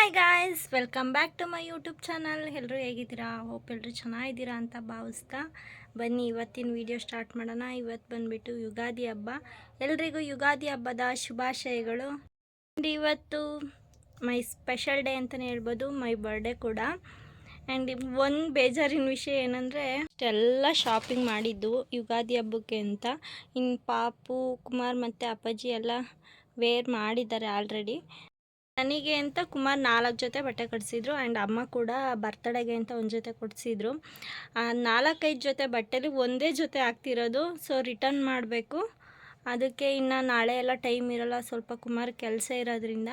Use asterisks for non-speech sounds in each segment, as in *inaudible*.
Hi guys welcome back to my YouTube channel ಎಲ್ಲರೂ ಹೇಗಿದ್ದೀರಾ? Hope ಎಲ್ಲರೂ ಚೆನ್ನಾಗಿದ್ದೀರಾ ಅಂತ ಭಾವಿಸ್ತಾ ಬನ್ನಿ. ಇವತ್ತಿನ ವಿಡಿಯೋ ಸ್ಟಾರ್ಟ್ ಮಾಡೋಣ. ಇವತ್ತು ಬಂದುಬಿಟ್ಟು ಯುಗಾದಿ ಹಬ್ಬ. ಎಲ್ರಿಗೂ ಯುಗಾದಿ ಹಬ್ಬದ ಶುಭಾಶಯಗಳು. ಆ್ಯಂಡ್ ಇವತ್ತು ಮೈ ಸ್ಪೆಷಲ್ ಡೇ ಅಂತಲೇ ಹೇಳ್ಬೋದು. ಮೈ ಬರ್ಡೇ ಕೂಡ. ಆ್ಯಂಡ್ ಒಂದು ಬೇಜಾರಿನ ವಿಷಯ ಏನಂದರೆ, ಇಷ್ಟೆಲ್ಲ ಶಾಪಿಂಗ್ ಮಾಡಿದ್ದು ಯುಗಾದಿ ಹಬ್ಬಕ್ಕೆ ಅಂತ. ಇನ್ನು ಪಾಪು, ಕುಮಾರ್ ಮತ್ತು ಅಪ್ಪಾಜಿ ಎಲ್ಲ ವೇರ್ ಮಾಡಿದ್ದಾರೆ ಆಲ್ರೆಡಿ ನನಗೆ ಅಂತ ಕುಮಾರ್ ನಾಲ್ಕು ಜೊತೆ ಬಟ್ಟೆ ಕೊಡಿಸಿದ್ರು ಆ್ಯಂಡ್ ಅಮ್ಮ ಕೂಡ ಬರ್ತಡೆಗೆ ಅಂತ ಒಂದು ಜೊತೆ ಕೊಡಿಸಿದ್ರು. ನಾಲ್ಕೈದು ಜೊತೆ ಬಟ್ಟೆಲಿ ಒಂದೇ ಜೊತೆ ಆಗ್ತಿರೋದು ಸೊ ರಿಟರ್ನ್ ಮಾಡಬೇಕು. ಅದಕ್ಕೆ ಇನ್ನು ನಾಳೆ ಎಲ್ಲ ಟೈಮ್ ಇರೋಲ್ಲ, ಸ್ವಲ್ಪ ಕುಮಾರ್ ಕೆಲಸ ಇರೋದ್ರಿಂದ.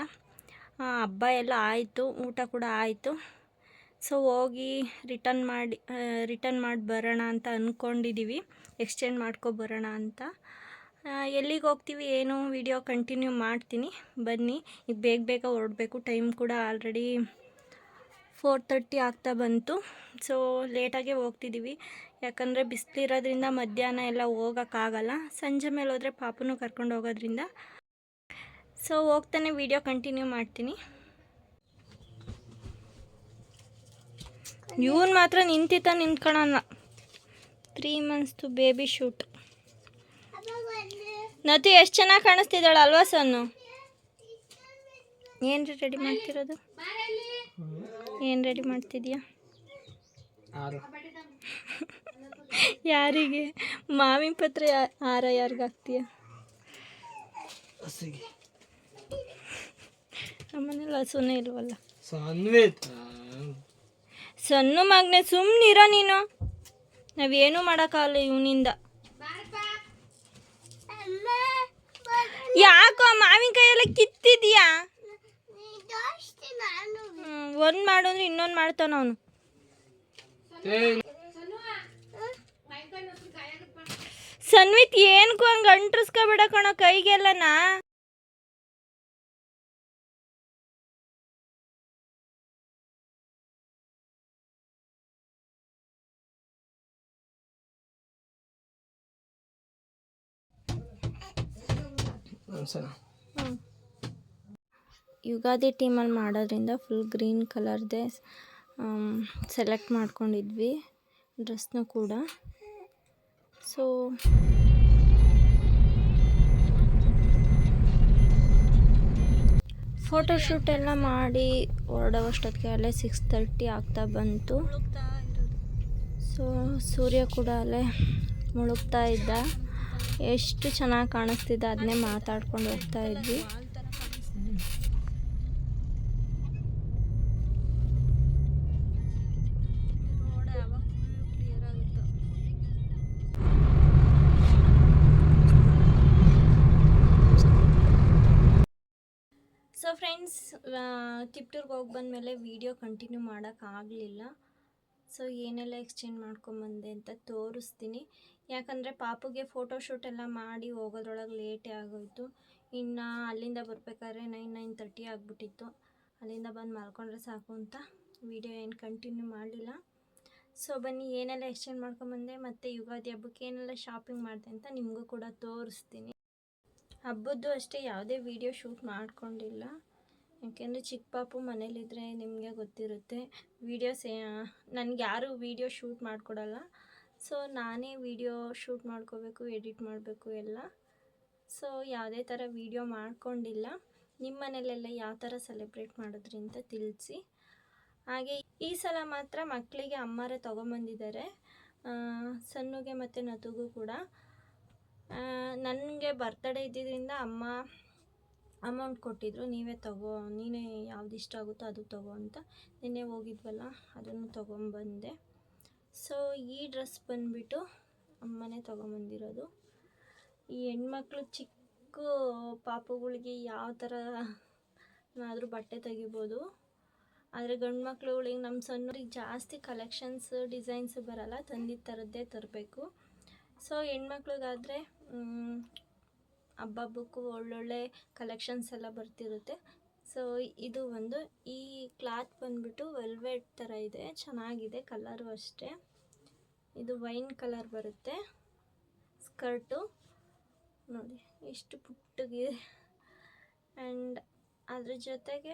ಹಬ್ಬ ಎಲ್ಲ ಆಯಿತು, ಊಟ ಕೂಡ ಆಯಿತು. ಸೊ ಹೋಗಿ ರಿಟರ್ನ್ ಮಾಡಿ ರಿಟರ್ನ್ ಮಾಡಿ ಬರೋಣ ಅಂತ ಅಂದ್ಕೊಂಡಿದ್ದೀವಿ ಎಕ್ಸ್ಚೇಂಜ್ ಮಾಡ್ಕೊ ಬರೋಣ ಅಂತ. ಎಲ್ಲಿಗೆ ಹೋಗ್ತೀವಿ, ಏನು ವಿಡಿಯೋ ಕಂಟಿನ್ಯೂ ಮಾಡ್ತೀನಿ. ಬನ್ನಿ ಈಗ ಬೇಗ ಬೇಗ ಹೊರಡಬೇಕು. ಟೈಮ್ ಕೂಡ ಆಲ್ರೆಡಿ ಫೋರ್ ತರ್ಟಿ ಆಗ್ತಾ ಬಂತು. ಸೊ ಲೇಟಾಗೆ ಹೋಗ್ತಿದ್ದೀವಿ ಯಾಕಂದರೆ ಬಿಸಿಲಿರೋದ್ರಿಂದ ಮಧ್ಯಾಹ್ನ ಎಲ್ಲ ಹೋಗೋಕ್ಕಾಗಲ್ಲ ಸಂಜೆ ಮೇಲೆ ಹೋದರೆ ಪಾಪನೂ ಕರ್ಕೊಂಡು ಹೋಗೋದ್ರಿಂದ. ಸೊ ಹೋಗ್ತಾನೆ ವಿಡಿಯೋ ಕಂಟಿನ್ಯೂ ಮಾಡ್ತೀನಿ. ಇವನು ಮಾತ್ರ ನಿಂತಿತ್ತ ನಿಂತ್ಕೊಳ್ಳೋಣ ತ್ರೀ ಮಂತ್ಸ್ದು ಬೇಬಿ ಶೂಟ್ ನತಿ ಎಷ್ಟು ಚೆನ್ನಾಗಿ ಕಾಣಿಸ್ತಿದ್ದಾಳೆ ಅಲ್ವಾ ಸನ್ನು? ಏನು ರೆಡಿ ಮಾಡ್ತಿರೋದು? ಏನು ರೆಡಿ ಮಾಡ್ತಿದ್ಯಾ? *laughs* ಯಾರಿಗೆ? ಮಾವಿನ ಪತ್ರ ಹಾರ ಯಾರಿಗೆ ಹಾಕ್ತೀಯ? ಹಸಿಗೆ. ನಮ್ಮನೇಲಿ ಹಸುನೇ ಇಲ್ವಲ್ಲ? ಸಣ್ಣ ಮಗನೆ ಸುಮ್ಮನಿರೋ ನೀನು. ನಾವೇನು ಮಾಡೋಕ್ಕಾಗಲ್ಲ ಇವನಿಂದ. ಯಾಕೋ ಮಾವಿನಕಾಯಿ ಎಲ್ಲ ಕಿತ್ತಿದ್ಯಾ? ಒಂದು ಮಾಡು ಅಂದ್ರೆ ಇನ್ನೊಂದು ಮಾಡ್ತಾನ ಅವನು. ಸನ್ವಿತ್ ಏನ್ಕೋ ಹಂಗೆ ಅಂಟ್ರಸ್ಕೊಬೇಡ ಕಣೋ ಕೈಗೆಲ್ಲನಾ. ಸಲ ಯುಗಾದಿ ಟೀಮಲ್ಲಿ ಮಾಡೋದ್ರಿಂದ ಫುಲ್ ಗ್ರೀನ್ ಕಲರ್ದೇ ಸೆಲೆಕ್ಟ್ ಮಾಡ್ಕೊಂಡಿದ್ವಿ ಡ್ರೆಸ್ನು ಕೂಡ. ಸೊ ಫೋಟೋಶೂಟ್ ಎಲ್ಲ ಮಾಡಿ ಹೊರಡೋವಷ್ಟೊತ್ತಿಗೆ ಅಲ್ಲೇ ಸಿಕ್ಸ್ ತರ್ಟಿ ಆಗ್ತಾ ಬಂತು. ಸೊ ಸೂರ್ಯ ಕೂಡ ಅಲ್ಲೇ ಮುಳುಗ್ತಾ ಇದ್ದ. ಎಷ್ಟು ಚೆನ್ನಾಗಿ ಕಾಣಿಸ್ತಿದೆ ಅದನ್ನೇ ಮಾತಾಡ್ಕೊಂಡು ಹೋಗ್ತಾ ಇದ್ವಿ. ಸೊ ಫ್ರೆಂಡ್ಸ್ ತಿಪ್ಟೂರ್ಗೆ ಹೋಗಿ ಬಂದಮೇಲೆ ವೀಡಿಯೋ ಕಂಟಿನ್ಯೂ ಮಾಡೋಕ್ಕಾಗಲಿಲ್ಲ ಸೊ ಏನೆಲ್ಲ ಎಕ್ಸ್ಚೇಂಜ್ ಮಾಡ್ಕೊಂಬಂದೆ ಅಂತ ತೋರಿಸ್ತೀನಿ. ಯಾಕಂದರೆ ಪಾಪುಗೆ ಫೋಟೋಶೂಟ್ ಎಲ್ಲ ಮಾಡಿ ಹೋಗೋದ್ರೊಳಗೆ ಲೇಟೇ ಆಗೋಯಿತು. ಇನ್ನು ಅಲ್ಲಿಂದ ಬರಬೇಕಾದ್ರೆ ನೈನ್ ನೈನ್ ತರ್ಟಿ ಆಗಿಬಿಟ್ಟಿತ್ತು. ಅಲ್ಲಿಂದ ಬಂದು ಮಾಡ್ಕೊಂಡ್ರೆ ಸಾಕು ಅಂತ ವೀಡಿಯೋ ಏನು ಕಂಟಿನ್ಯೂ ಮಾಡಲಿಲ್ಲ. ಸೊ ಬನ್ನಿ, ಏನೆಲ್ಲ ಎಕ್ಸ್ಚೇಂಜ್ ಮಾಡ್ಕೊಂಬಂದೆ ಮತ್ತು ಯುಗಾದಿ ಹಬ್ಬಕ್ಕೆ ಏನೆಲ್ಲ ಶಾಪಿಂಗ್ ಮಾಡಿದೆ ಅಂತ ನಿಮಗೂ ಕೂಡ ತೋರಿಸ್ತೀನಿ. ಹಬ್ಬದ್ದು ಅಷ್ಟೇ, ಯಾವುದೇ ವೀಡಿಯೋ ಶೂಟ್ ಮಾಡ್ಕೊಂಡಿಲ್ಲ. ಯಾಕೆಂದರೆ ಚಿಕ್ಕ ಪಾಪು ಮನೇಲಿದ್ದರೆ ನಿಮಗೆ ಗೊತ್ತಿರುತ್ತೆ. ವೀಡಿಯೋಸ್ ನನಗೆ ಯಾರೂ ವೀಡಿಯೋ ಶೂಟ್ ಮಾಡಿಕೊಡಲ್ಲ. ಸೊ ನಾನೇ ವಿಡಿಯೋ ಶೂಟ್ ಮಾಡ್ಕೋಬೇಕು ಎಡಿಟ್ ಮಾಡಬೇಕು ಎಲ್ಲ. ಸೊ ಯಾವುದೇ ಥರ ವಿಡಿಯೋ ಮಾಡ್ಕೊಂಡಿಲ್ಲ. ನಿಮ್ಮ ಮನೇಲೆಲ್ಲ ಯಾವ ಥರ ಸೆಲೆಬ್ರೇಟ್ ಮಾಡಿದ್ರಿ ಅಂತ ತಿಳಿಸಿ. ಹಾಗೆ, ಈ ಸಲ ಮಾತ್ರ ಮಕ್ಕಳಿಗೆ ಅಮ್ಮರ ತೊಗೊಂಬಂದಿದ್ದಾರೆ. ಸಣ್ಣಗೆ ಮತ್ತು ನತುಗೂ ಕೂಡ. ನನಗೆ ಬರ್ತಡೇ ಇದ್ದಿದ್ದರಿಂದ ಅಮ್ಮ ಅಮೌಂಟ್ ಕೊಟ್ಟಿದ್ರು. ನೀವೇ ತಗೋ, ನೀನೇ ಯಾವ್ದು ಇಷ್ಟ ಆಗುತ್ತೋ ಅದು ತಗೋ ಅಂತ. ನಿನ್ನೆ ಹೋಗಿದ್ವಲ್ಲ, ಅದನ್ನು ತೊಗೊಂಬಂದೆ. ಸೊ ಈ ಡ್ರೆಸ್ ಬಂದುಬಿಟ್ಟು ಅಮ್ಮನೇ ತೊಗೊಂಬಂದಿರೋದು. ಈ ಹೆಣ್ಮಕ್ಳು ಚಿಕ್ಕ ಪಾಪುಗಳಿಗೆ ಯಾವ ಥರ ಆದರೂ ಬಟ್ಟೆ ತೆಗಿಬೋದು. ಆದರೆ ಗಂಡು ಮಕ್ಳುಗಳಿಗೆ ನಮ್ಮ ಸಣ್ಣವ್ರಿಗೆ ಜಾಸ್ತಿ ಕಲೆಕ್ಷನ್ಸ್ ಡಿಸೈನ್ಸ್ ಬರಲ್ಲ. ತಂದಿದ್ದ ಥರದ್ದೇ ತರಬೇಕು. ಸೊ ಹೆಣ್ಮಕ್ಳಿಗಾದರೆ ಹಬ್ಬಬ್ಬಕ್ಕೂ ಒಳ್ಳೊಳ್ಳೆ ಕಲೆಕ್ಷನ್ಸ್ ಎಲ್ಲ ಬರ್ತಿರುತ್ತೆ. ಸೊ ಇದು ಒಂದು ಈ ಕ್ಲಾತ್ ಬಂದ್ಬಿಟ್ಟು ವೆಲ್ವೆಟ್ ಥರ ಇದೆ. ಚೆನ್ನಾಗಿದೆ ಕಲರು ಅಷ್ಟೇ. ಇದು ವೈನ್ ಕಲರ್ ಬರುತ್ತೆ. ಸ್ಕರ್ಟು ನೋಡಿ, ಎಷ್ಟು ಪುಟ್ಟಗಿದೆ. ಆ್ಯಂಡ್ ಅದ್ರ ಜೊತೆಗೆ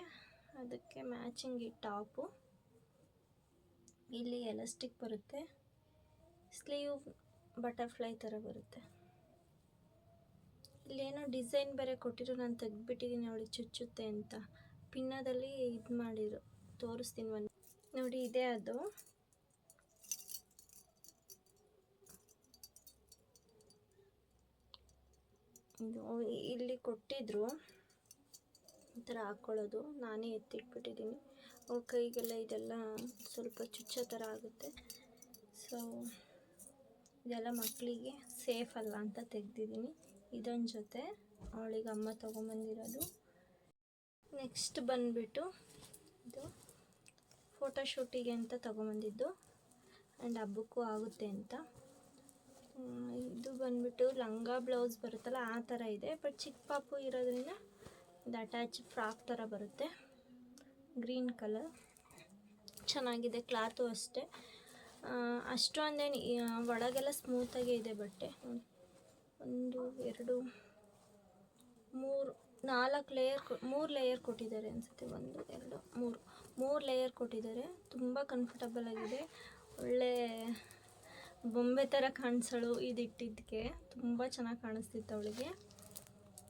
ಅದಕ್ಕೆ ಮ್ಯಾಚಿಂಗ್ ಈ ಟಾಪು ಇಲ್ಲಿ ಎಲಾಸ್ಟಿಕ್ ಬರುತ್ತೆ. ಸ್ಲೀವ್ ಬಟರ್ಫ್ಲೈ ಥರ ಬರುತ್ತೆ. ಇಲ್ಲೇನೋ ಡಿಸೈನ್ ಬೇರೆ ಕೊಟ್ಟಿರೋ ನಾನು ತೆಗ್ದುಬಿಟ್ಟಿದ್ದೀನಿ ನೋಡಿ ಚುಚ್ಚುತ್ತೆ ಅಂತ. ಪಿನ್ನದಲ್ಲಿ ಇದು ಮಾಡಿರು. ತೋರಿಸ್ತೀನಿ ಒಂದು. ನೋಡಿ, ಇದೆ ಅದು. ಇಲ್ಲಿ ಕೊಟ್ಟಿದ್ರು. ಈ ಥರ ಹಾಕ್ಕೊಳ್ಳೋದು ನಾನೇ ಎತ್ತಿಟ್ಬಿಟ್ಟಿದ್ದೀನಿ ಅವ್ರ ಕೈಗೆಲ್ಲ ಇದೆಲ್ಲ ಸ್ವಲ್ಪ ಚುಚ್ಚೋ ಥರ ಆಗುತ್ತೆ. ಸೊ ಇದೆಲ್ಲ ಮಕ್ಕಳಿಗೆ ಸೇಫ್ ಅಲ್ಲ ಅಂತ ತೆಗ್ದಿದ್ದೀನಿ ಇದೊಂದು ಜೊತೆ ಅವಳಿಗೆ ಅಮ್ಮ ತೊಗೊಂಬಂದಿರೋದು. ನೆಕ್ಸ್ಟ್ ಬಂದುಬಿಟ್ಟು ಇದು ಫೋಟೋಶೂಟಿಗೆ ಅಂತ ತೊಗೊಂಬಂದಿದ್ದು ಆ್ಯಂಡ್ ಹಬ್ಬಕ್ಕೂ ಆಗುತ್ತೆ ಅಂತ. ಇದು ಬಂದ್ಬಿಟ್ಟು ಲಂಗ ಬ್ಲೌಸ್ ಬರುತ್ತಲ್ಲ, ಆ ಥರ ಇದೆ. ಬಟ್ ಚಿಕ್ಕ ಪಾಪು ಇರೋದ್ರಿಂದ ಇದು ಅಟ್ಯಾಚ್ ಫ್ರಾಕ್ ಥರ ಬರುತ್ತೆ. ಗ್ರೀನ್ ಕಲರ್ ಚೆನ್ನಾಗಿದೆ ಕ್ಲಾತು ಅಷ್ಟೇ. ಅಷ್ಟೊಂದೇನು ಒಳಗೆಲ್ಲ ಸ್ಮೂತಾಗೇ ಇದೆ ಬಟ್ಟೆ. ಒಂದು, ಎರಡು, ಮೂರು, ನಾಲ್ಕು ಲೇಯರ್ ಮೂರು ಲೇಯರ್ ಕೊಟ್ಟಿದ್ದಾರೆ ಅನಿಸುತ್ತೆ. ಒಂದು, ಎರಡು, ಮೂರು. ಮೂರು ಲೇಯರ್ ಕೊಟ್ಟಿದ್ದಾರೆ. ತುಂಬ ಕಂಫರ್ಟಬಲ್ ಆಗಿದೆ. ಒಳ್ಳೆ ಬೊಂಬೆ ಥರ ಕಾಣಿಸಳು ಇದಿಟ್ಟಿದ್ದಕ್ಕೆ ತುಂಬ ಚೆನ್ನಾಗಿ ಕಾಣಿಸ್ತಿತ್ತು ಅವಳಿಗೆ.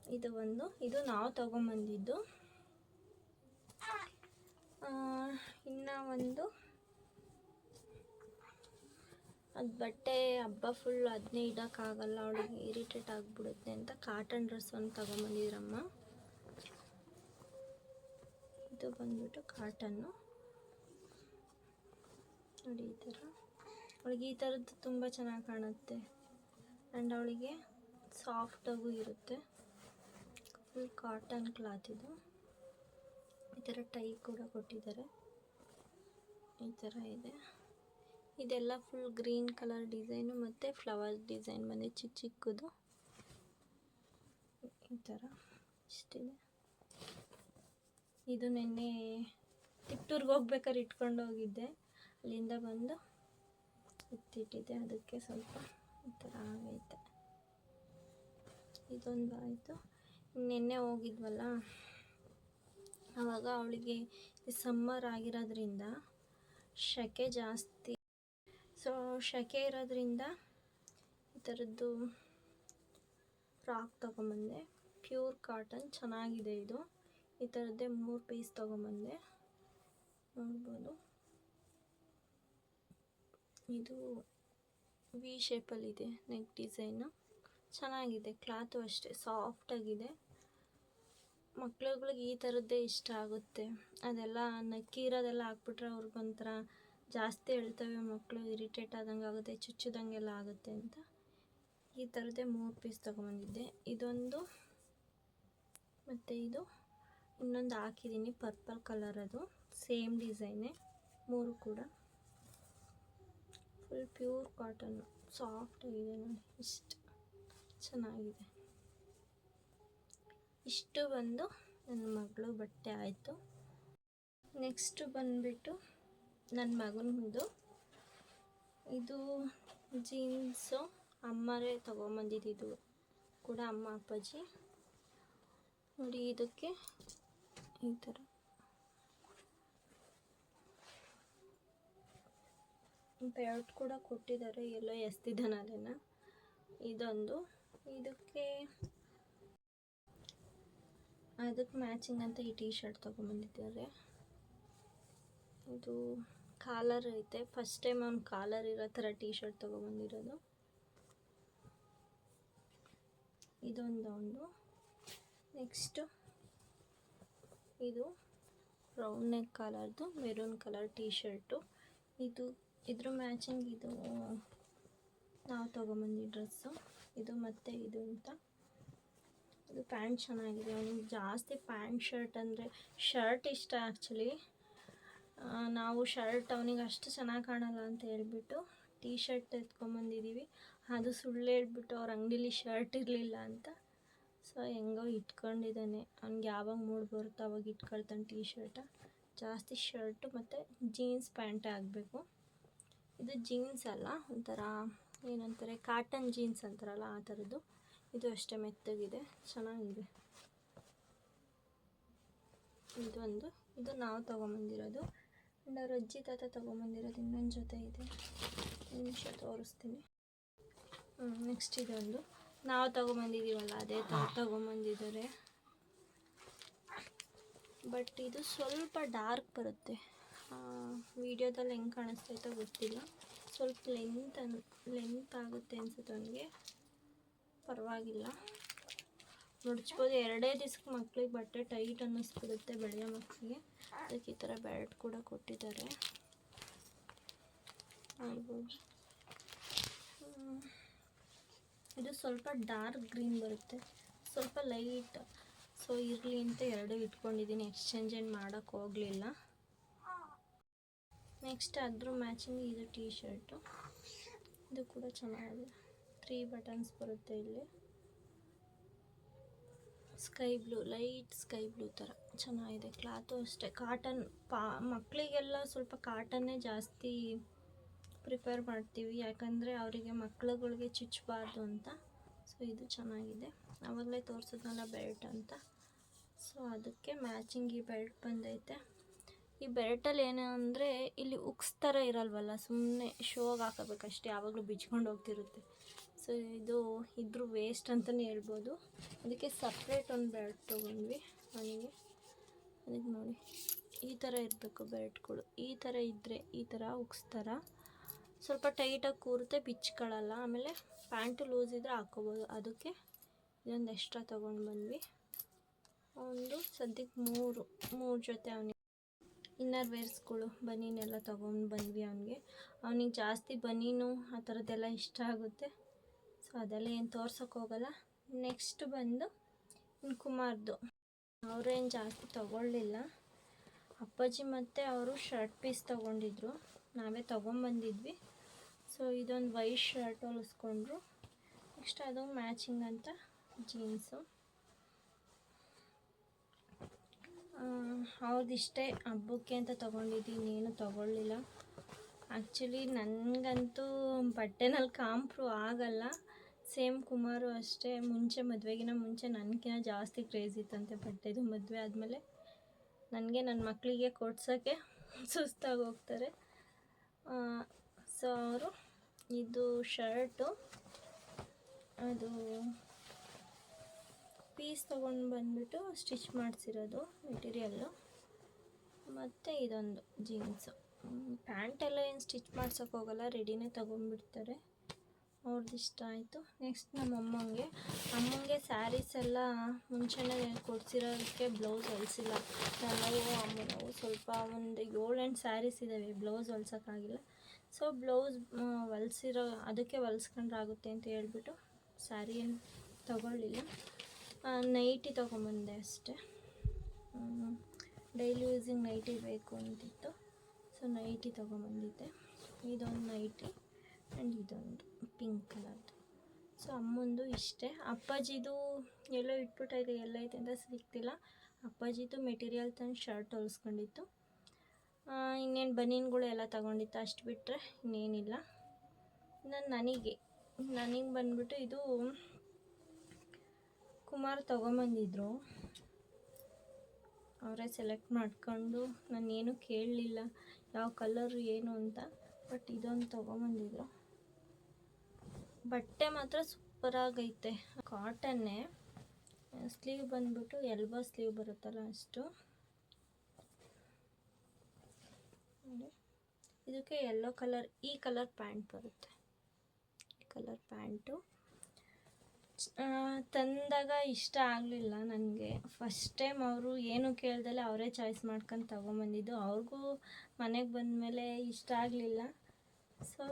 ಇದು ಒಂದು. ಇದು ನಾವು ತೊಗೊಂಬಂದಿದ್ದು. ಇನ್ನು ಒಂದು ಅದು ಬಟ್ಟೆ ಹಬ್ಬ ಫುಲ್ ಅದನ್ನೇ ಇಡೋಕ್ಕಾಗಲ್ಲ, ಅವಳಿಗೆ ಇರಿಟೇಟ್ ಆಗಿಬಿಡುತ್ತೆ ಅಂತ ಕಾಟನ್ ಡ್ರೆಸ್ ಒಂದು ತಗೊಂಬಂದಿದ್ರಮ್ಮ. ಇದು ಬಂದ್ಬಿಟ್ಟು ಕಾಟನ್ನು ನೋಡಿ ಈ ಥರ ಅವಳಿಗೆ ಈ ಥರದ್ದು ತುಂಬ ಚೆನ್ನಾಗಿ ಕಾಣುತ್ತೆ. ಆ್ಯಂಡ್ ಅವಳಿಗೆ ಸಾಫ್ಟಾಗೂ ಇರುತ್ತೆ. ಫುಲ್ ಕಾಟನ್ ಕ್ಲಾತ್ ಇದು. ಈ ಥರ ಟೈ ಕೂಡ ಕೊಟ್ಟಿದ್ದಾರೆ. ಈ ಥರ ಇದೆ. ಇದೆಲ್ಲ ಫುಲ್ ಗ್ರೀನ್ ಕಲರ್ ಡಿಸೈನು ಮತ್ತು ಫ್ಲವರ್ ಡಿಸೈನ್ ಬಂದಿದೆ ಚಿಕ್ಕ ಚಿಕ್ಕದು. ಈ ಥರ ಇಷ್ಟಿದೆ. ಇದು ನೆನ್ನೆ ತಿಪ್ಟೂರ್ಗೆ ಹೋಗ್ಬೇಕಾದ್ರೆ ಇಟ್ಕೊಂಡು ಹೋಗಿದ್ದೆ. ಅಲ್ಲಿಂದ ಬಂದು ಎತ್ತಿಟ್ಟಿದ್ದೆ ಅದಕ್ಕೆ ಸ್ವಲ್ಪ ಈ ಥರ ಆಗೈತೆ. ಇದೊಂದು ಆಯಿತು ನಿನ್ನೆ ಹೋಗಿದ್ವಲ್ಲ? ಆವಾಗ ಅವಳಿಗೆ ಸಮ್ಮರ್ ಆಗಿರೋದ್ರಿಂದ ಸೆಕೆ ಜಾಸ್ತಿ ಸೊ ಶೆಕೆ ಇರೋದ್ರಿಂದ ಈ ಥರದ್ದು ಫ್ರಾಕ್ ತೊಗೊಂಬಂದೆ. ಪ್ಯೂರ್ ಕಾಟನ್, ಚೆನ್ನಾಗಿದೆ ಇದು. ಈ ಥರದ್ದೇ ಮೂರು ಪೀಸ್ ತೊಗೊಂಬಂದೆ. ನೋಡ್ಬೋದು. ಇದು ವಿ ಶೇಪಲ್ಲಿದೆ ನೆಕ್ ಡಿಸೈನು ಚೆನ್ನಾಗಿದೆ ಕ್ಲಾತು ಅಷ್ಟೇ ಸಾಫ್ಟಾಗಿದೆ ಮಕ್ಳುಗಳಿಗೆ ಈ ಥರದ್ದೇ ಇಷ್ಟ ಆಗುತ್ತೆ. ಅದೆಲ್ಲ ನಕ್ಕಿರೋದೆಲ್ಲ ಹಾಕ್ಬಿಟ್ರೆ ಅವ್ರಿಗೊಂಥರ ಜಾಸ್ತಿ ಹೇಳ್ತವೆ ಮಕ್ಕಳು ಇರಿಟೇಟ್ ಆದಂಗೆ ಆಗುತ್ತೆ, ಚುಚ್ಚಿದಂಗೆಲ್ಲ ಆಗುತ್ತೆ ಅಂತ. ಈ ಥರದ್ದೇ ಮೂರು ಪೀಸ್ ತೊಗೊಂಬಂದಿದ್ದೆ. ಇದೊಂದು ಮತ್ತು ಇದು ಇನ್ನೊಂದು ಹಾಕಿದ್ದೀನಿ ಪರ್ಪಲ್ ಕಲರ್ ಅದು. ಸೇಮ್ ಡಿಸೈನೇ ಮೂರು ಕೂಡ. ಫುಲ್ ಪ್ಯೂರ್ ಕಾಟನ್ನು ಸಾಫ್ಟ್ ಆಗಿದೆ ನೋಡಿ, ಇಷ್ಟು ಚೆನ್ನಾಗಿದೆ. ಇಷ್ಟು ಬಂದು ನನ್ನ ಮಗಳು ಬಟ್ಟೆ ಆಯಿತು. ನೆಕ್ಸ್ಟು ಬಂದುಬಿಟ್ಟು ನನ್ನ ಮಗನದು ಇದು ಜೀನ್ಸು ಅಮ್ಮರೇ ತೊಗೊಂಬಂದಿದ್ದು ಕೂಡ ಅಮ್ಮ, ಅಪ್ಪಾಜಿ. ನೋಡಿ ಇದಕ್ಕೆ ಈ ಥರ ಬೆಲ್ಟ್ ಕೂಡ ಕೊಟ್ಟಿದ್ದಾರೆ, ಎಲ್ಲೋ ಎಸ್ತಿದ್ದಾನೆ ಅದನ್ನು. ಇದೊಂದು. ಇದಕ್ಕೆ ಅದಕ್ಕೆ ಮ್ಯಾಚಿಂಗ್ ಅಂತ ಈ ಟೀ ಶರ್ಟ್ ತೊಗೊಂಬಂದಿದ್ದಾರೆ. ಇದು ಕಾಲರ್ ಐತೆ. ಫಸ್ಟ್ ಟೈಮ್ ಅವ್ನು ಕಾಲರ್ ಇರೋ ಥರ ಟೀ ಶರ್ಟ್ ತೊಗೊಬಂದಿರೋದು. ಇದೊಂದು ಒಂದು ನೆಕ್ಸ್ಟು ಇದು ರೌಂಡ್ ನೆಕ್ ಕಲರ್ದು ಮೆರೂನ್ ಕಲರ್ ಟೀ ಶರ್ಟು ಇದು, ಇದ್ರ ಮ್ಯಾಚಿಂಗ್ ಇದು ನಾವು ತೊಗೊಂಬಂದಿ ಡ್ರೆಸ್ಸು ಇದು ಮತ್ತು ಇದು ಅಂತ. ಇದು ಪ್ಯಾಂಟ್ ಚೆನ್ನಾಗಿದೆ. ಅವನಿಗೆ ಜಾಸ್ತಿ ಪ್ಯಾಂಟ್ ಶರ್ಟ್ ಅಂದರೆ ಶರ್ಟ್ ಇಷ್ಟ ಆ್ಯಕ್ಚುಲಿ ನಾವು ಶರ್ಟ್ ಅವನಿಗೆ ಅಷ್ಟು ಚೆನ್ನಾಗಿ ಕಾಣಲ್ಲ ಅಂತ ಹೇಳ್ಬಿಟ್ಟು ಟೀ ಶರ್ಟ್ ಎತ್ಕೊಂಬಂದಿದ್ದೀವಿ ಅದು ಸುಳ್ಳು ಹೇಳ್ಬಿಟ್ಟು ಅವ್ರ ಅಂಗಡೀಲಿ ಶರ್ಟ್ ಇರಲಿಲ್ಲ ಅಂತ. ಸೊ ಹೆಂಗೋ ಇಟ್ಕೊಂಡಿದ್ದಾನೆ. ಅವ್ನಿಗೆ ಯಾವಾಗ ಮೂಡ್ ಬರುತ್ತೋ ಅವಾಗ ಇಟ್ಕೊಳ್ತಾನೆ ಟೀ ಶರ್ಟ ಜಾಸ್ತಿ ಶರ್ಟು ಮತ್ತು ಜೀನ್ಸ್ ಪ್ಯಾಂಟ್ ಆಗಬೇಕು ಇದು ಜೀನ್ಸ್ ಅಲ್ಲ, ಒಂಥರ ಏನಂತಾರೆ ಕಾಟನ್ ಜೀನ್ಸ್ ಅಂತಾರಲ್ಲ ಆ ಥರದ್ದು. ಇದು ಅಷ್ಟೇ ಮೆತ್ತಗಿದೆ, ಚೆನ್ನಾಗಿದೆ. ಇದೊಂದು ಇದು ನಾವು ತೊಗೊಂಬಂದಿರೋದು. ಆ್ಯಂಡ್ ಅವ್ರ ಅಜ್ಜಿ ತಾತ ತೊಗೊಂಬಂದಿರೋದು ಇನ್ನೊಂದು ಜೊತೆ ಇದೆ. ನಿಮಿಷ ತೋರಿಸ್ತೀನಿ. ನೆಕ್ಸ್ಟ್ ಇದೊಂದು ನಾವು ತೊಗೊಂಬಂದಿದ್ದೀವಲ್ಲ ಅದೇ ಥರ ತೊಗೊಂಬಂದಿದ್ದಾರೆ. ಬಟ್ ಇದು ಸ್ವಲ್ಪ ಡಾರ್ಕ್ ಬರುತ್ತೆ. ವಿಡಿಯೋದಲ್ಲಿ ಹೆಂಗೆ ಕಾಣಿಸ್ತೈತೋ ಗೊತ್ತಿಲ್ಲ. ಸ್ವಲ್ಪ ಲೆಂತ್ ಅನ್ ಲೆಂತ್ ಆಗುತ್ತೆ ಅನ್ಸುತ್ತೆ ಅವನಿಗೆ. ಪರವಾಗಿಲ್ಲ. ಮುಡ್ಚ್ಬೋದು ಎರಡೇ ದಿವ್ಸಕ್ಕೆ ಮಕ್ಳಿಗೆ ಬಟ್ಟೆ ಟೈಟ್ ಅನ್ನಿಸ್ಬಿಡುತ್ತೆ ಬೆಳೆಯೋ ಮಕ್ಕಳಿಗೆ ಅದಕ್ಕೆ ಈ ಥರ ಬೆಲ್ಟ್ ಕೂಡ ಕೊಟ್ಟಿದ್ದಾರೆ. ಇದು ಸ್ವಲ್ಪ ಡಾರ್ಕ್ ಗ್ರೀನ್ ಬರುತ್ತೆ. ಸ್ವಲ್ಪ ಲೈಟ್. ಸೊ, ಇರಲಿ ಅಂತ ಎರಡೂ ಇಟ್ಕೊಂಡಿದ್ದೀನಿ. ಎಕ್ಸ್ಚೇಂಜ್ ಏನು ಮಾಡೋಕ್ಕೆ ಹೋಗಲಿಲ್ಲ. ನೆಕ್ಸ್ಟ್ ಅದ್ರ ಮ್ಯಾಚಿಂಗ್ ಇದು ಟೀ ಶರ್ಟು. ಇದು ಕೂಡ ಚೆನ್ನಾಗಿದೆ. ತ್ರೀ ಬಟನ್ಸ್ ಬರುತ್ತೆ ಇಲ್ಲಿ. Sky blue, light sky blue ಥರ. ಚೆನ್ನಾಗಿದೆ. ಕ್ಲಾತು ಅಷ್ಟೇ. ಕಾಟನ್ ಪಾ, ಮಕ್ಕಳಿಗೆಲ್ಲ ಸ್ವಲ್ಪ ಕಾಟನ್ನೇ ಜಾಸ್ತಿ ಪ್ರಿಫರ್ ಮಾಡ್ತೀವಿ. ಯಾಕಂದರೆ ಅವರಿಗೆ ಮಕ್ಳುಗಳಿಗೆ ಚುಚ್ಚಬಾರ್ದು ಅಂತ. ಸೊ, ಇದು ಚೆನ್ನಾಗಿದೆ. ಆವಾಗಲೇ ತೋರಿಸಿದ್ನಲ್ಲ ಬೆಲ್ಟ್ ಅಂತ. ಸೊ, ಅದಕ್ಕೆ ಮ್ಯಾಚಿಂಗ್ ಈ ಬೆಲ್ಟ್ ಬಂದೈತೆ. ಈ ಬೆಲ್ಟಲ್ಲಿ ಏನು ಅಂದರೆ, ಇಲ್ಲಿ ಉಕ್ಸ್ ಥರ ಇರಲ್ವಲ್ಲ ಸುಮ್ಮನೆ ಶೋಗೆ ಹಾಕೋಬೇಕಷ್ಟೇ. ಯಾವಾಗಲೂ ಬಿಚ್ಕೊಂಡು ಹೋಗ್ತಿರುತ್ತೆ. ಸೊ, ಇದು ಇದ್ರ ವೇಸ್ಟ್ ಅಂತಲೇ ಹೇಳ್ಬೋದು. ಅದಕ್ಕೆ ಸಪ್ರೇಟ್ ಒಂದು ಬೆಲ್ಟ್ ತೊಗೊಂಡ್ವಿ. ಅವನಿಗೆ ಅದಕ್ಕೆ ನೋಡಿ. ಈ ಥರ ಇರಬೇಕು ಬೆಲ್ಟ್ಗಳು ಈ ಥರ ಇದ್ದರೆ ಈ ಥರ ಉಕ್ಸ್ ಥರ ಸ್ವಲ್ಪ ಟೈಟಾಗಿ ಕೂರುತ್ತೆ, ಬಿಚ್ಕೊಳ್ಳಲ್ಲ. ಆಮೇಲೆ ಪ್ಯಾಂಟು ಲೂಸ್ ಇದ್ದರೆ ಹಾಕ್ಕೋಬೋದು. ಅದಕ್ಕೆ ಇದೊಂದು ಎಕ್ಸ್ಟ್ರಾ ತೊಗೊಂಡು ಬಂದ್ವಿ. ಒಂದು, ಸದ್ಯಕ್ಕೆ ಮೂರು ಮೂರು ಜೊತೆ ಅವನಿಗೆ ಇನ್ನರ್ ವೇರ್ಸ್ಗಳು ಬನೀನೆಲ್ಲ ತೊಗೊಂಡು ಬಂದ್ವಿ ಅವನಿಗೆ. ಅವನಿಗೆ ಜಾಸ್ತಿ ಬನೀನು ಆ ಥರದ್ದೆಲ್ಲ ಇಷ್ಟ ಆಗುತ್ತೆ. ಸೊ ಅದೆಲ್ಲ ಏನು ತೋರ್ಸೋಕೆ ಹೋಗಲ್ಲ. ನೆಕ್ಸ್ಟ್ ಬಂದು ಇನ್ನು ಕುಮಾರ್ದು. ಅವರೇನು ಜಾಸ್ತಿ ತೊಗೊಳ್ಳಿಲ್ಲ. ಅಪ್ಪಾಜಿ ಮತ್ತು ಅವರು ಶರ್ಟ್ ಪೀಸ್ ತೊಗೊಂಡಿದ್ರು. ನಾವೇ ತೊಗೊಂಬಂದಿದ್ವಿ. ಸೊ ಇದೊಂದು ವೈಟ್ ಶರ್ಟ್ ಹೊಲಿಸ್ಕೊಂಡ್ರು. ನೆಕ್ಸ್ಟ್ ಅದು ಮ್ಯಾಚಿಂಗ್ ಅಂತ ಜೀನ್ಸು ಅವ್ರದ್ದಿಷ್ಟೇ ಹಬ್ಬಕ್ಕೆ ಅಂತ ತೊಗೊಂಡಿದ್ದೀನಿ ಏನು ತೊಗೊಳ್ಳಿಲ್ಲ. ಆ್ಯಕ್ಚುಲಿ ನನಗಂತೂ ಬಟ್ಟೆನಲ್ಲಿ ಕಾಂಪ್ರೂ ಆಗಲ್ಲ. ಸೇಮ್ ಕುಮಾರು ಅಷ್ಟೇ, ಮುಂಚೆ ಮದುವೆಗಿನ ಮುಂಚೆ ನನಗಿನ ಜಾಸ್ತಿ ಕ್ರೇಜ್ ಇತ್ತಂತೆ ಬಟ್ಟೆದು ಮದುವೆ ಆದಮೇಲೆ. ನನಗೆ ನನ್ನ ಮಕ್ಕಳಿಗೆ ಕೊಡ್ಸೋಕ್ಕೆ *laughs* ಸುಸ್ತಾಗಿ ಹೋಗ್ತಾರೆ. ಸೊ ಅವರು, ಇದು ಶರ್ಟು, ಅದು ಪೀಸ್ ತೊಗೊಂಡು ಬಂದುಬಿಟ್ಟು ಸ್ಟಿಚ್ ಮಾಡಿಸಿರೋದು ಮೆಟೀರಿಯಲ್ಲು ಮತ್ತು ಇದೊಂದು ಜೀನ್ಸು ಪ್ಯಾಂಟೆಲ್ಲ ಏನು ಸ್ಟಿಚ್ ಮಾಡ್ಸೋಕ್ಕೋಗಲ್ಲ ರೆಡಿನೇ ತೊಗೊಂಡ್ಬಿಡ್ತಾರೆ. ಅವ್ರದ್ದು ಇಷ್ಟ ಆಯಿತು ನೆಕ್ಸ್ಟ್ ನಮ್ಮ ಅಮ್ಮಂಗೆ ಅಮ್ಮಂಗೆ ಸ್ಯಾರೀಸ್ ಎಲ್ಲ ಮುಂಚೆನೇ ಕೊಡ್ಸಿರೋದಕ್ಕೆ ಬ್ಲೌಸ್ ಹೊಲಿಸಿಲ್ಲ. ನಾವು ಅಮ್ಮನವು ಸ್ವಲ್ಪ ಒಂದು ಏಳೆಂಟು ಸ್ಯಾರೀಸ್ ಇದ್ದಾವೆ ಬ್ಲೌಸ್ ಹೊಲ್ಸೋಕ್ಕಾಗಿಲ್ಲ. ಸೊ ಬ್ಲೌಸ್ ಹೊಲ್ಸಿರೋ, ಅದಕ್ಕೆ ಹೊಲ್ಸ್ಕೊಂಡ್ರಾಗುತ್ತೆ ಅಂತ ಹೇಳ್ಬಿಟ್ಟು ಸ್ಯಾರಿ ಏನು ತೊಗೊಳ್ಳಿಲ್ಲ. ನೈಟಿ ತೊಗೊಂಬಂದೆ ಅಷ್ಟೇ. ಡೈಲಿ ಯೂಸಿಂಗ್ ನೈಟಿ ಬೇಕು ಅಂತಿತ್ತು. ಸೊ ನೈಟಿ ತೊಗೊಂಬಂದಿದ್ದೆ. ಇದೊಂದು ನೈಟಿ ಆ್ಯಂಡ್ ಇದೊಂದು ಪಿಂಕ್ ಕಲರ್ದು ಸೊ ಅಮ್ಮಂದು ಇಷ್ಟೇ. ಅಪ್ಪಾಜಿದು ಎಲ್ಲೋ ಇಟ್ಬಿಟ್ಟೈತೆ ಎಲ್ಲೈತೆ ಅಂತ ಸಿಗ್ತಿಲ್ಲ. ಅಪ್ಪಾಜಿದು ಮೆಟೀರಿಯಲ್ ತಂದು ಶರ್ಟ್ ಹೊಲಿಸ್ಕೊಂಡಿತ್ತು. ಇನ್ನೇನು ಬನೀನ್ಗಳು ಎಲ್ಲ ತಗೊಂಡಿತ್ತು, ಅಷ್ಟು ಬಿಟ್ಟರೆ ಇನ್ನೇನಿಲ್ಲ. ನಾನು ನನಗೆ. ನನಗೆ ಬಂದ್ಬಿಟ್ಟು ಇದು ಕುಮಾರ್ ತೊಗೊಂಬಂದಿದ್ರು. ಅವರೇ ಸೆಲೆಕ್ಟ್ ಮಾಡ್ಕೊಂಡು ಏನೂ ಕೇಳಲಿಲ್ಲ. ಯಾವ ಕಲರು ಏನು ಅಂತ ಬಟ್ ಇದೊಂದು ತೊಗೊಂಬಂದಿದ್ರು. ಬಟ್ಟೆ ಮಾತ್ರ ಸೂಪರಾಗೈತೆ ಕಾಟನ್ನೇ ಸ್ಲೀವ್ ಬಂದ್ಬಿಟ್ಟು ಎಲ್ಬೋ ಸ್ಲೀವ್ ಬರುತ್ತಲ್ಲ ಅಷ್ಟು. ಇದಕ್ಕೆ ಎಲ್ಲೋ ಕಲರ್ ಈ ಕಲರ್ ಪ್ಯಾಂಟ್ ಬರುತ್ತೆ. ಈ ಕಲರ್ ಪ್ಯಾಂಟು ತಂದಾಗ ಇಷ್ಟ ಆಗಲಿಲ್ಲ ನನಗೆ. ಫಸ್ಟ್ ಟೈಮ್ ಅವರು ಏನು ಕೇಳ್ದಲ್ಲ ಅವರೇ ಚಾಯ್ಸ್ ಮಾಡ್ಕೊಂಡು ತೊಗೊಂಬಂದಿದ್ದು. ಅವ್ರಿಗೂ ಮನೆಗೆ ಬಂದಮೇಲೆ ಇಷ್ಟ ಆಗಲಿಲ್ಲ. ಸೊ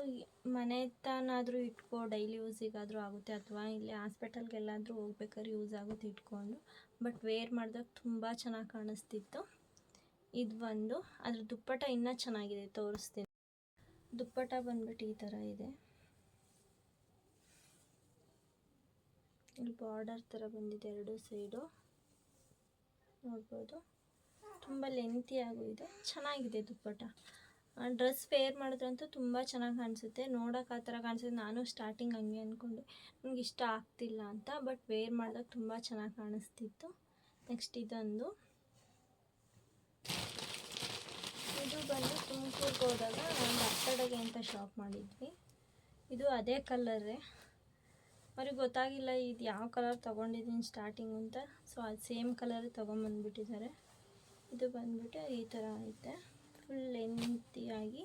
ಮನೆ ತಾನಾದರೂ ಇಟ್ಕೋ ಡೈಲಿ ಯೂಸಿಗಾದರೂ ಆಗುತ್ತೆ. ಅಥವಾ ಇಲ್ಲಿ ಹಾಸ್ಪಿಟಲ್ಗೆಲ್ಲಾದರೂ ಹೋಗ್ಬೇಕಾದ್ರೆ ಯೂಸ್ ಆಗುತ್ತೆ ಇಟ್ಕೊಂಡು. ಬಟ್ ವೇರ್ ಮಾಡಿದಾಗ ತುಂಬ ಚೆನ್ನಾಗಿ ಕಾಣಿಸ್ತಿತ್ತು. ಇದು ಒಂದು. ಅದ್ರ ದುಪ್ಪಟ ಇನ್ನೂ ಚೆನ್ನಾಗಿದೆ, ತೋರಿಸ್ತೀನಿ. ದುಪ್ಪಟ ಬಂದ್ಬಿಟ್ಟು ಈ ಥರ ಇದೆ. ಇಲ್ಲಿ ಬಾರ್ಡರ್ ಥರ ಬಂದಿದೆ ಎರಡು ಸೈಡು ನೋಡ್ಬೋದು. ತುಂಬ ಲೆಂತಿಯಾಗೂ ಇದೆ. ಚೆನ್ನಾಗಿದೆ ದುಪ್ಪಟ ಡ್ರೆಸ್ ವೇರ್ ಮಾಡಿದ್ರಂತೂ ತುಂಬ ಚೆನ್ನಾಗಿ ಕಾಣಿಸುತ್ತೆ. ನೋಡೋಕೆ ಆ ಥರ ಕಾಣಿಸುತ್ತೆ. ನಾನು ಸ್ಟಾರ್ಟಿಂಗ್ ಹಂಗೆ ಅಂದ್ಕೊಂಡೆ ನನಗೆ ಇಷ್ಟ ಆಗ್ತಿಲ್ಲ ಅಂತ ಬಟ್ ವೇರ್ ಮಾಡಿದಾಗ ತುಂಬ ಚೆನ್ನಾಗಿ ಕಾಣಿಸ್ತಿತ್ತು. ನೆಕ್ಸ್ಟ್ ಇದೊಂದು. ಇದು ಬಂದು ತುಮಕೂರಿಗೆ ಹೋದಾಗ ಬರ್ತಡೆಗೆ ಅಂತ ಶಾಪ್ ಮಾಡಿದ್ವಿ. ಇದು ಅದೇ ಕಲರೇ ಅವ್ರಿಗೆ ಗೊತ್ತಾಗಿಲ್ಲ ಇದು ಯಾವ ಕಲರ್ ತೊಗೊಂಡಿದ್ದೀನಿ ಸ್ಟಾರ್ಟಿಂಗ್ ಅಂತ. ಸೊ ಅದು ಸೇಮ್ ಕಲರ್ ತೊಗೊಂಬಂದ್ಬಿಟ್ಟಿದ್ದಾರೆ. ಇದು ಬಂದ್ಬಿಟ್ಟು ಈ ಥರ ಐತೆ. ಫುಲ್ ಲೆಂತಿಯಾಗಿ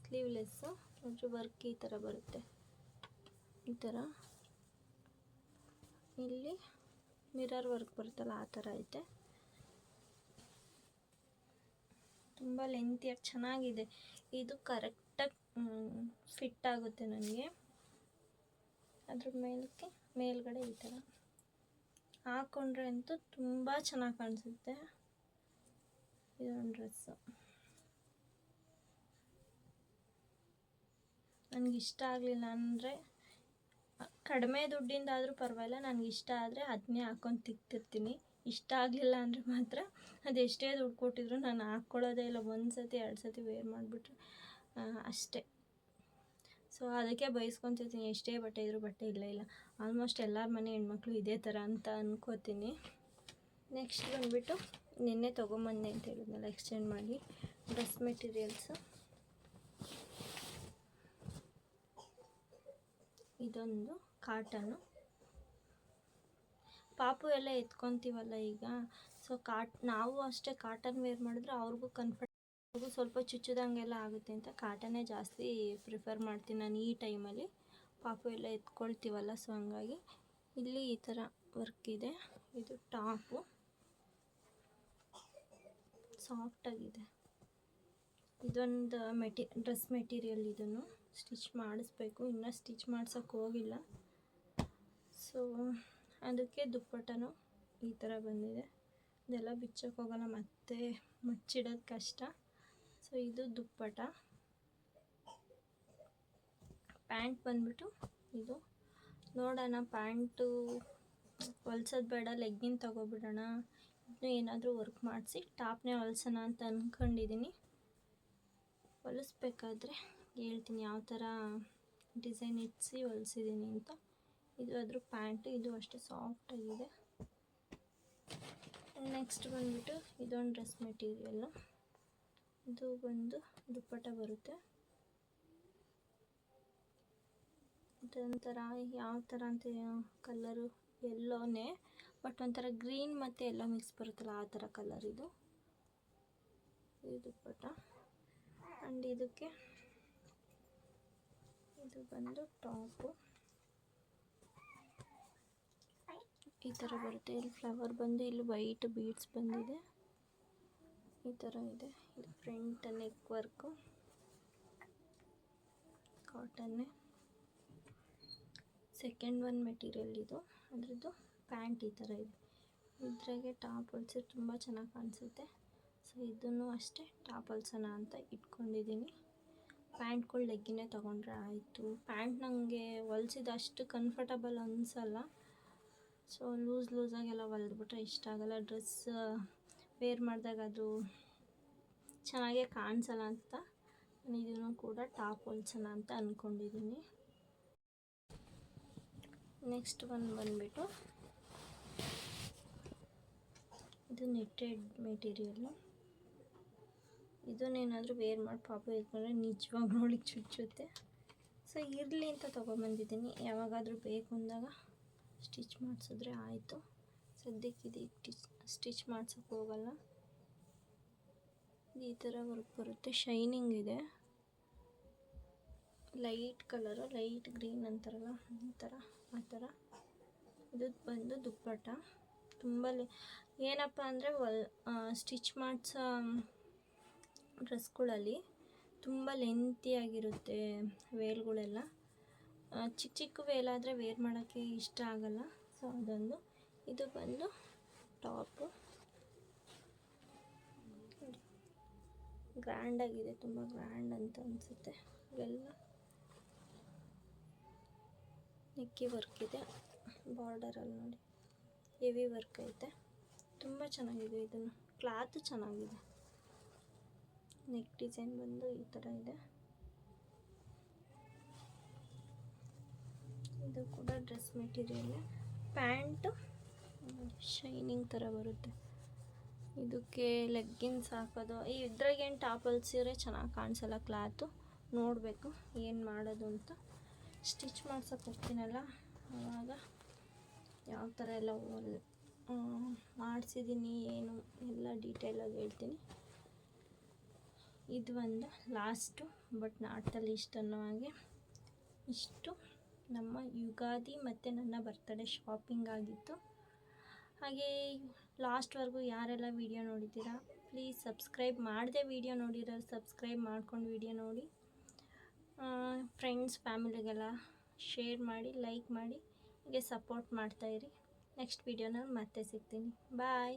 ಸ್ಲೀವ್ಲೆಸ್ಸು ಒಂಚೂರು ವರ್ಕ್ ಈ ಥರ ಬರುತ್ತೆ. ಈ ಥರ ಇಲ್ಲಿ ಮಿರರ್ ವರ್ಕ್ ಬರುತ್ತಲ್ಲ, ಆ ಥರ ಐತೆ. ತುಂಬ ಲೆಂತಿಯಾಗಿ ಚೆನ್ನಾಗಿದೆ. ಇದು ಕರೆಕ್ಟಾಗಿ ಫಿಟ್ ಆಗುತ್ತೆ ನನಗೆ. ಅದ್ರ ಮೇಲಕ್ಕೆ, ಮೇಲ್ಗಡೆ ಈ ಥರ ಹಾಕ್ಕೊಂಡ್ರೆ ಅಂತೂ ತುಂಬ ಚೆನ್ನಾಗಿ ಕಾಣಿಸುತ್ತೆ. ಇದೊಂದು ಡ್ರೆಸ್ಸು ನನಗೆ ಇಷ್ಟ ಆಗಲಿಲ್ಲ ಅಂದರೆ ಕಡಿಮೆ ದುಡ್ಡಿಂದಾದರೂ ಪರವಾಗಿಲ್ಲ ನನಗೆ ಇಷ್ಟ ಆದರೆ ಅದನ್ನೇ ಹಾಕೊಂಡು ತಿಕ್ತಿರ್ತೀನಿ. ಇಷ್ಟ ಆಗಲಿಲ್ಲ ಅಂದರೆ ಮಾತ್ರ ಅದು ಎಷ್ಟೇ ದುಡ್ಡು ಕೊಟ್ಟಿದ್ರು ನಾನು ಹಾಕ್ಕೊಳ್ಳೋದೇ ಇಲ್ಲ. ಒಂದು ಸತಿ ಎರಡು ಸತಿ ವೇರ್ ಮಾಡಿಬಿಟ್ರೆ ಅಷ್ಟೇ. ಸೊ, ಅದಕ್ಕೆ ಬಯಸ್ಕೊತಿರ್ತೀನಿ ಎಷ್ಟೇ ಬಟ್ಟೆ ಇದ್ರೂ ಬಟ್ಟೆ ಇಲ್ಲ ಇಲ್ಲ. ಆಲ್ಮೋಸ್ಟ್ ಎಲ್ಲರ ಮನೆ ಹೆಣ್ಮಕ್ಳು ಇದೇ ಥರ ಅಂತ ಅನ್ಕೋತೀನಿ. ನೆಕ್ಸ್ಟ್ ಬಂದುಬಿಟ್ಟು ನಿನ್ನೆ ತೊಗೊಂಬಂದೆ ಅಂತ ಹೇಳಿದ್ನಲ್ಲ ಎಕ್ಸ್ಚೇಂಜ್ ಮಾಡಿ. ಡ್ರೆಸ್ ಮೆಟೀರಿಯಲ್ಸು ಇದೊಂದು ಕಾಟನು ಪಾಪು ಎಲ್ಲ ಎತ್ಕೊತೀವಲ್ಲ ಈಗ. ಸೊ ಕಾಟ್ ನಾವು ಅಷ್ಟೇ ಕಾಟನ್ ವೇರ್ ಮಾಡಿದ್ರೆ ಅವ್ರಿಗೂ ಕನ್ಫರ್ಟ್ ಅವ್ರಿಗೂ ಸ್ವಲ್ಪ ಚುಚ್ಚುದಂಗೆಲ್ಲ ಆಗುತ್ತೆ ಅಂತ ಕಾಟನ್ನೇ ಜಾಸ್ತಿ ಪ್ರಿಫರ್ ಮಾಡ್ತೀನಿ ನಾನು ಈ ಟೈಮಲ್ಲಿ ಪಾಪು ಎಲ್ಲ ಎತ್ಕೊಳ್ತೀವಲ್ಲ ಸೊ ಹಂಗಾಗಿ ಇಲ್ಲಿ ಈ ಥರ ವರ್ಕ್ ಇದೆ. ಇದು ಟಾಪು. ಸಾಫ್ಟಾಗಿದೆ ಇದೊಂದು ಮೆಟಿ ಡ್ರೆಸ್ ಮೆಟೀರಿಯಲ್ ಇದನ್ನು ಸ್ಟಿಚ್ ಮಾಡಿಸ್ಬೇಕು. ಇನ್ನೂ ಸ್ಟಿಚ್ ಮಾಡ್ಸೋಕ್ಕೆ ಹೋಗಿಲ್ಲ. ಸೊ ಅದಕ್ಕೆ ದುಪ್ಪಟ್ಟನು ಈ ಥರ ಬಂದಿದೆ. ಇದೆಲ್ಲ ಬಿಚ್ಚಕ್ಕೆ ಹೋಗಲ್ಲ, ಮತ್ತೆ ಮುಚ್ಚಿಡೋದು ಕಷ್ಟ. ಸೊ ಇದು ದುಪ್ಪಟ ಪ್ಯಾಂಟ್ ಬಂದ್ಬಿಟ್ಟು ಇದು. ನೋಡೋಣ, ಪ್ಯಾಂಟು ಹೊಲ್ಸೋದು ಬೇಡ, ಲೆಗ್ಗಿನ್ ತಗೊಬಿಡೋಣ. ಏನಾದರೂ ವರ್ಕ್ ಮಾಡಿಸಿ ಟಾಪ್ನೇ ಹೊಲ್ಸೋಣ ಅಂತ ಅಂದ್ಕೊಂಡಿದ್ದೀನಿ ಹೊಲಿಸ್ಬೇಕಾದ್ರೆ ಹೇಳ್ತೀನಿ ಯಾವ ಥರ ಡಿಸೈನ್ ಇಟ್ಸಿ ಹೊಲಿಸಿದ್ದೀನಿ ಅಂತ. ಇದು ಅದ್ರ ಪ್ಯಾಂಟು ಇದು ಅಷ್ಟೇ ಸಾಫ್ಟಾಗಿದೆ ನೆಕ್ಸ್ಟ್ ಬಂದುಬಿಟ್ಟು ಇದೊಂದು ಡ್ರೆಸ್ ಮೆಟೀರಿಯಲ್ಲು ಇದು ಬಂದು ದುಪ್ಪಟ್ಟ ಬರುತ್ತೆ. ಇದೊಂಥರ ಯಾವ ಥರ ಅಂತ ಕಲ್ಲರು ಎಲ್ಲೋನೇ ಬಟ್ ಒಂಥರ ಗ್ರೀನ್ ಮತ್ತು ಎಲ್ಲ ಮಿಕ್ಸ್ ಬರುತ್ತಲ್ಲ ಆ ಥರ ಕಲರ್ ಇದು. ಇದು ಪಟ ಆ್ಯಂಡ್ ಇದಕ್ಕೆ ಇದು ಬಂದು ಟಾಪು. ಈ ಥರ ಬರುತ್ತೆ. ಇಲ್ಲಿ ಫ್ಲವರ್ ಬಂದು, ಇಲ್ಲಿ ವೈಟ್ ಬೀಡ್ಸ್ ಬಂದಿದೆ. ಈ ಥರ ಇದೆ. ಇದು ಫ್ರಂಟ್ ನೆಕ್ ವರ್ಕು ಕಾಟನ್ನೇ ಸೆಕೆಂಡ್ ಒನ್ ಮೆಟೀರಿಯಲ್ ಇದು. ಅದ್ರದ್ದು ಪ್ಯಾಂಟ್ ಈ ಥರ ಇದೆ. ಇದ್ರಾಗೆ ಟಾಪ್ ಹೊಲ್ಸಿದ್ರೆ ತುಂಬ ಚೆನ್ನಾಗಿ ಕಾಣಿಸುತ್ತೆ. ಸೊ ಇದನ್ನು ಅಷ್ಟೇ ಟಾಪ್ ಹೊಲ್ಸೋಣ ಅಂತ ಇಟ್ಕೊಂಡಿದ್ದೀನಿ. ಪ್ಯಾಂಟ್ಗಳು ಲೆಗ್ಗಿನೇ ತೊಗೊಂಡ್ರೆ ಆಯಿತು. ಪ್ಯಾಂಟ್ ನನಗೆ ಹೊಲ್ಸಿದ ಅಷ್ಟು ಕಂಫರ್ಟಬಲ್ ಅನಿಸಲ್ಲ. ಸೊ ಲೂಸ್ ಲೂಸಾಗೆಲ್ಲ ಹೊಲ್ದ್ಬಿಟ್ರೆ ಇಷ್ಟ ಆಗಲ್ಲ. ಡ್ರೆಸ್ ವೇರ್ ಮಾಡಿದಾಗ ಅದು ಚೆನ್ನಾಗೇ ಕಾಣಿಸಲ್ಲ ಅಂತ ನಾನು ಇದನ್ನು ಕೂಡ ಟಾಪ್ ಹೊಲ್ಸೋಣ ಅಂತ ಅಂದ್ಕೊಂಡಿದ್ದೀನಿ ನೆಕ್ಸ್ಟ್ ಒಂದು ಬಂದುಬಿಟ್ಟು ಇದು ನೆಟ್ಟೆಡ್ ಮೆಟೀರಿಯಲ್ಲು ಇದನ್ನೇನಾದರೂ ವೇರ್ ಮಾಡಿ ಪಾಪ ಇಟ್ಕೊಂಡ್ರೆ ನಿಜವಾಗ್ಲೂ ನೋಡಿ ಚುಚ್ಚುತ್ತೆ. ಸೊ ಇರಲಿ ಅಂತ ತೊಗೊಬಂದಿದ್ದೀನಿ. ಯಾವಾಗಾದರೂ ಬೇಕು ಅಂದಾಗ ಸ್ಟಿಚ್ ಮಾಡಿಸಿದ್ರೆ ಆಯಿತು. ಸದ್ಯಕ್ಕೆ ಇದು ಟಿಚ್ ಸ್ಟಿಚ್ ಮಾಡ್ಸೋಕ್ಕೆ ಹೋಗಲ್ಲ. ಈ ಥರ ವರ್ಕ್ ಬರುತ್ತೆ. ಶೈನಿಂಗ್ ಇದೆ. ಲೈಟ್ ಕಲರು ಲೈಟ್ ಗ್ರೀನ್ ಅಂತಾರಲ್ಲ ಈ ಥರ ಆ ಥರ ಇದು ಬಂದು ದುಪ್ಪಟ್ಟ. ತುಂಬ ಏನಪ್ಪ ಅಂದರೆ ವಲ್ ಸ್ಟಿಚ್ ಮಾಡಿಸೋ ಡ್ರೆಸ್ಗಳಲ್ಲಿ ತುಂಬ ಲೆಂತಿಯಾಗಿರುತ್ತೆ ವೇಲ್ಗಳೆಲ್ಲ. ಚಿಕ್ಕ ಚಿಕ್ಕ ವೇಲಾದರೆ ವೇರ್ ಮಾಡೋಕ್ಕೆ ಇಷ್ಟ ಆಗಲ್ಲ. ಸೊ ಅದೊಂದು. ಇದು ಬಂದು ಟಾಪು ಗ್ರ್ಯಾಂಡಾಗಿದೆ ತುಂಬ ಗ್ರ್ಯಾಂಡ್ ಅಂತ ಅನಿಸುತ್ತೆ. ಇವೆಲ್ಲ ನೆಕ್ಕಿ ವರ್ಕ್ ಇದೆ ಬಾರ್ಡರಲ್ಲಿ ನೋಡಿ. ಹೆವಿ ವರ್ಕ್ ಐತೆ. ತುಂಬ ಚೆನ್ನಾಗಿದೆ ಇದನ್ನು. ಕ್ಲಾತು ಚೆನ್ನಾಗಿದೆ. ನೆಕ್ ಡಿಸೈನ್ ಬಂದು ಈ ಥರ ಇದೆ. ಇದು ಕೂಡ ಡ್ರೆಸ್ ಮೆಟೀರಿಯಲ್. ಪ್ಯಾಂಟು ಶೈನಿಂಗ್ ಥರ ಬರುತ್ತೆ. ಇದಕ್ಕೆ ಲೆಗ್ಗಿನ್ಸ್ ಹಾಕೋದು. ಈ ಇದ್ರಾಗೇನು ಟಾಪ್ ಹೊಲ್ಸಿದ್ರೆ ಚೆನ್ನಾಗಿ ಕಾಣಿಸಲ್ಲ ಕ್ಲಾತು? ನೋಡಬೇಕು. ಏನು ಮಾಡೋದು ಅಂತ. ಸ್ಟಿಚ್ ಮಾಡ್ಸೋಕೆ ಹೋಗ್ತೀನಲ್ಲ. ಆವಾಗ ಯಾವ ಥರ ಎಲ್ಲ ಮಾಡಿಸಿದ್ದೀನಿ, ಏನು ಎಲ್ಲ ಡೀಟೇಲಾಗಿ ಹೇಳ್ತೀನಿ. ಇದು ಒಂದು ಲಾಸ್ಟು ಬಟ್ ನಾಟಲ್ಲಿ ಇಷ್ಟು ಅನ್ನೋ ಹಾಗೆ. ಇಷ್ಟು ನಮ್ಮ ಯುಗಾದಿ ಮತ್ತು ನನ್ನ ಬರ್ತಡೇ ಶಾಪಿಂಗ್ ಆಗಿತ್ತು. ಹಾಗೆ ಲಾಸ್ಟ್ವರೆಗೂ ಯಾರೆಲ್ಲ ವೀಡಿಯೋ ನೋಡಿದ್ದೀರಾ ಪ್ಲೀಸ್ ಸಬ್ಸ್ಕ್ರೈಬ್ ಮಾಡದೆ ವೀಡಿಯೋ ನೋಡಿರೋ ಸಬ್ಸ್ಕ್ರೈಬ್ ಮಾಡ್ಕೊಂಡು ವೀಡಿಯೋ ನೋಡಿ. ಫ್ರೆಂಡ್ಸ್ ಫ್ಯಾಮಿಲಿಗೆಲ್ಲ ಶೇರ್ ಮಾಡಿ ಲೈಕ್ ಮಾಡಿ. ಹೀಗೆ ಸಪೋರ್ಟ್ ಮಾಡ್ತಾಯಿರಿ ನೆಕ್ಸ್ಟ್ ವೀಡಿಯೋನಲ್ಲಿ ಮತ್ತೆ ಸಿಗ್ತೀನಿ. ಬಾಯ್